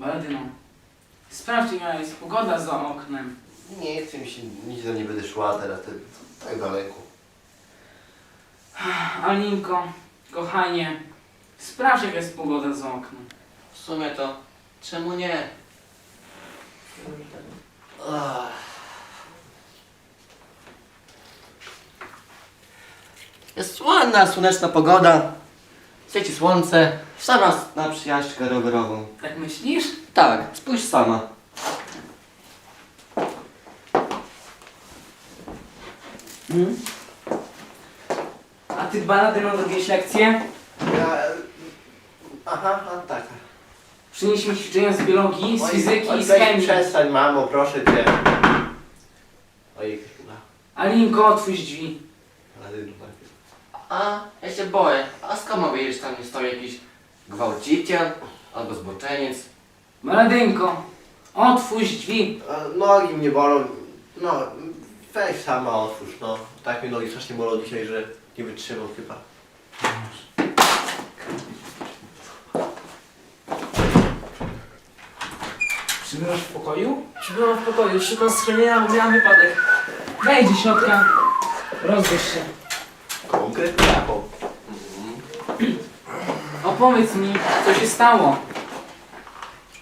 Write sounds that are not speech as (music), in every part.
Baladyno, sprawdź jaka jest pogoda za oknem. Nie chcę mi się, nic tam nie będę szła teraz, to, tak daleko. Alinko, kochanie, sprawdź jaka jest pogoda za oknem. W sumie to czemu nie? Ach. Jest ładna, słoneczna pogoda. Świeci słońce. Sama na przyjaźdźkę rowerową. Tak myślisz? Tak, spójrz sama. Mhm. A ty Baladyno robisz lekcję? Ja... Aha, aha, tak. Przynieś mi ćwiczenia z biologii, z Oj, fizyki oj, i z weź chemii. Przestań, mamo, proszę cię. Ojej, chyba. Alinko, otwórz drzwi. Ale najpierw. A, ja się boję. A skąd mogę wiedzieć, tam nie stoi jakiś gwałciciel albo zboczeniec? Baladynko, otwórz drzwi. A, Nogi mnie bolą. No, weź sama otwórz, no. Tak mnie nogi strasznie bolą dzisiaj, że nie wytrzymam chyba. Przybywasz w pokoju? Byłam w pokoju, szukam schronienia, bo miałam wypadek. Wejdź do środka. Rozgość się. Konkretnie jaką? Opowiedz mi, co się stało.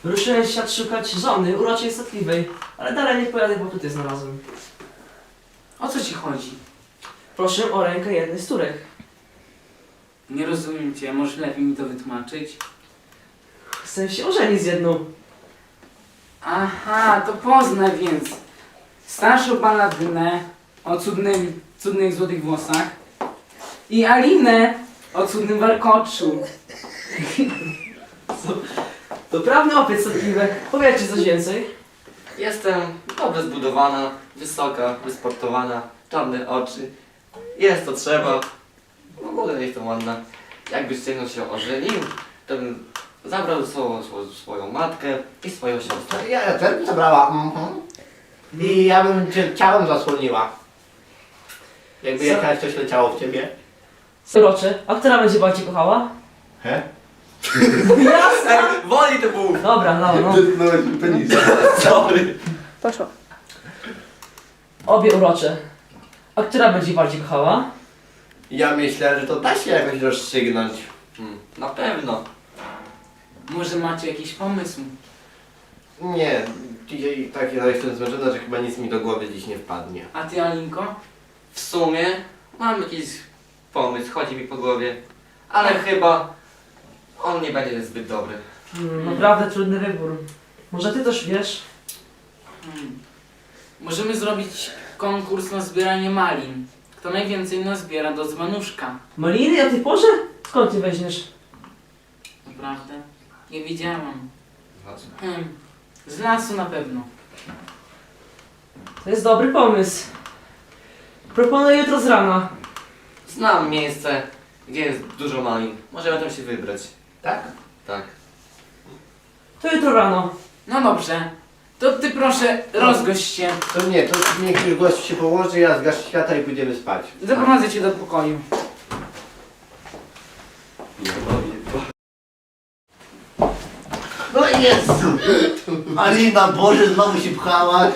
Ruszyłem świat szukać żony, uroczej statliwej, ale dalej nie pojadę, bo tutaj znalazłem. O co ci chodzi? Proszę o rękę jednej z turek. Nie rozumiem cię, możesz lepiej mi to wytłumaczyć? Chcę się ożenić z jedną. Aha, to poznaj więc. Starszą baladynę o cudnym, cudnych złotych włosach i Alinę o cudnym warkoczu. To prawny opiec statliwy. Powiedzcie coś więcej. Jestem dobrze zbudowana, wysoka, wysportowana, czarne oczy. Jest to trzeba. W ogóle jestem ładna. Jakby synu się ożenił, to bym zabrał swoją, swoją, swoją matkę i swoją siostrę. Ja, ja też bym zabrała. Mhm. I ja bym cię ciałem zasłoniła. Jakby Co? jakaś coś leciało w ciebie. Urocze, a która będzie bardziej kochała? He? (laughs) Jasne! Woli to był! Dobra, no, no. Dotknąłeś mi penisa. Sorry! Poszło. Obie urocze. A która będzie bardziej kochała? Ja myślę, że to da się jakoś rozstrzygnąć. Hmm, na pewno. Może macie jakiś pomysł? Nie, dzisiaj tak ja jestem zmęczona, że chyba nic mi do głowy dziś nie wpadnie. A ty Alinko? W sumie mam jakiś pomysł, chodzi mi po głowie, ale chyba on nie będzie zbyt dobry. Hmm, naprawdę trudny wybór. Może ty też wiesz? Hmm. Możemy zrobić konkurs na zbieranie malin. Kto najwięcej nazbiera do dzbanuszka. Maliny o tej porze? Skąd ty weźmiesz? Naprawdę? Nie widziałam. Hmm. Z lasu na pewno. To jest dobry pomysł. Proponuję jutro z rana. Znam miejsce, gdzie jest dużo malin. Możemy tam się wybrać. Tak? Tak. To jutro rano. No dobrze. To ty proszę rozgość się. To nie, to niech już gość się położy, ja zgaszę świata i pójdziemy spać. Zaprowadzę cię do pokoju. No i jest! Alina, Boże, znowu się pchałaś.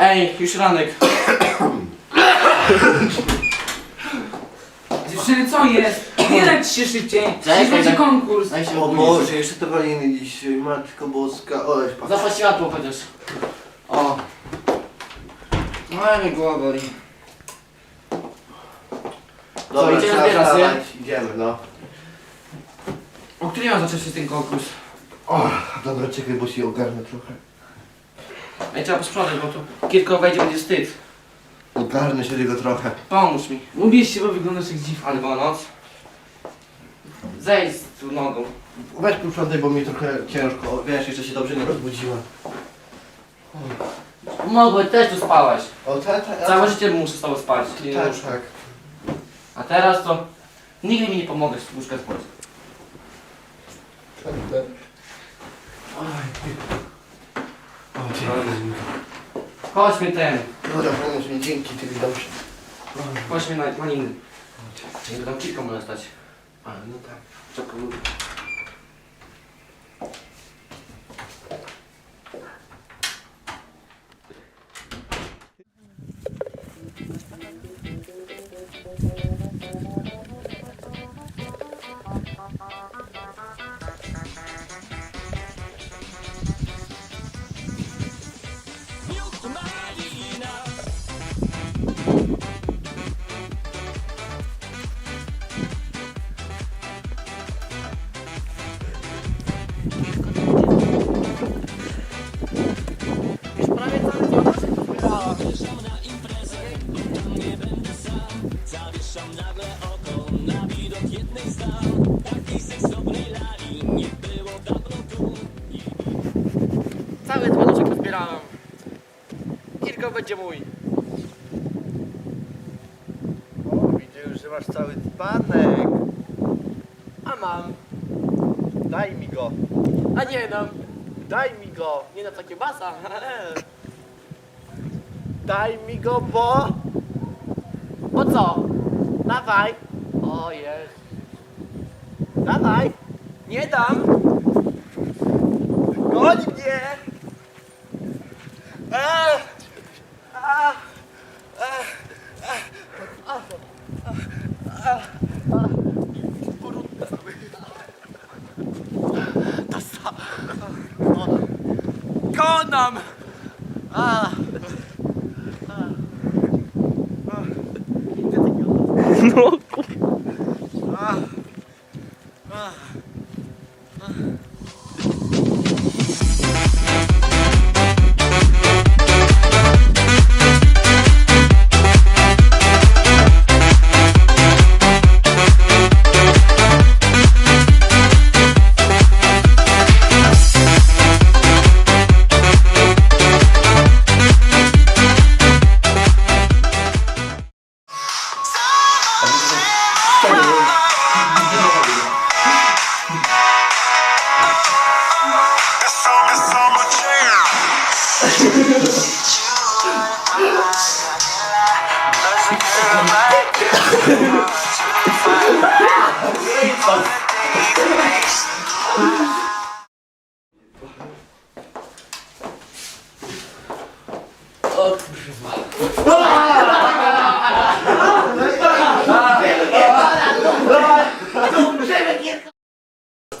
Ej, już ranek. (coughs) (laughs) Dziewczyny, co jest? Nie dać się szybciej. Czekaj, Dziś będzie tak. konkurs. Daj się O. Boże, jeszcze to waliny dzisiaj, Matko Boska, oleś pan. Zapal światło chociaż. O. No ale mnie głowa boli. Dobra, Co, idziemy trzeba zbierać, wstawać, idziemy, no. O której ma zacząć się ten konkurs? O, dobra, czekaj, bo się ogarnę trochę. Ej, trzeba posprzątać, bo tu kilka wejdzie, będzie wstyd. Ogarnę się tego trochę. Pomóż mi. Ubierz się, bo wyglądasz jak dziwka. Albo noc. Zejdź tu nogą. Weź posprzątaj, bo mi trochę ciężko, wiesz, jeszcze się dobrze nie rozbudziłem. Mogłeś, też tu spałaś. O, ta, ta, Całe życie muszę z tobą spać. Nie Tak, muszę. tak. A teraz to nigdy mi nie pomogę z łóżka spać. tak, tak. Oj. O, dzięki. Chodź mi ten. Dobra, pomóż mi, dzięki, ty mi dobrze. Chodź mi na maliny. Czyli tam kilka może stać. A, no tak. Czekaj. Będzie mój. O, widzę już, że masz cały dzbanek. A mam. Daj mi go. A nie dam. Daj mi go. Nie na takie basa. (laughs) Daj mi go, bo... Po co? Dawaj. O jest. Dawaj. Nie dam. Goń mnie. 됐어. 어. 건남. 아. 아. 아.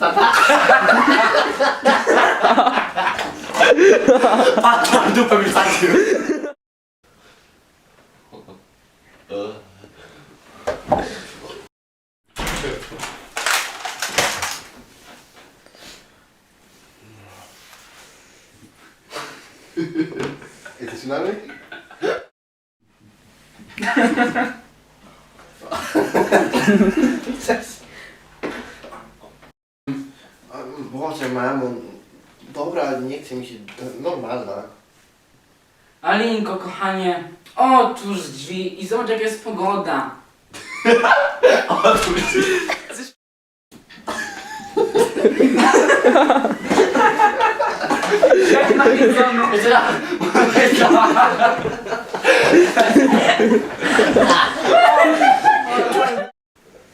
A! A! Konam! Jesteś nami? Boże, mamo. Dobra, nie chce mi się... Normalna. Alinko, kochanie, otwórz drzwi i zobacz jaka jest pogoda. (laughs) Jak nawiedzony.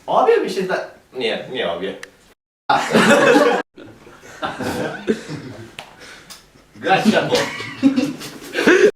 Obie mi się zda... Nie, nie obie. (laughs) Gracias, vos.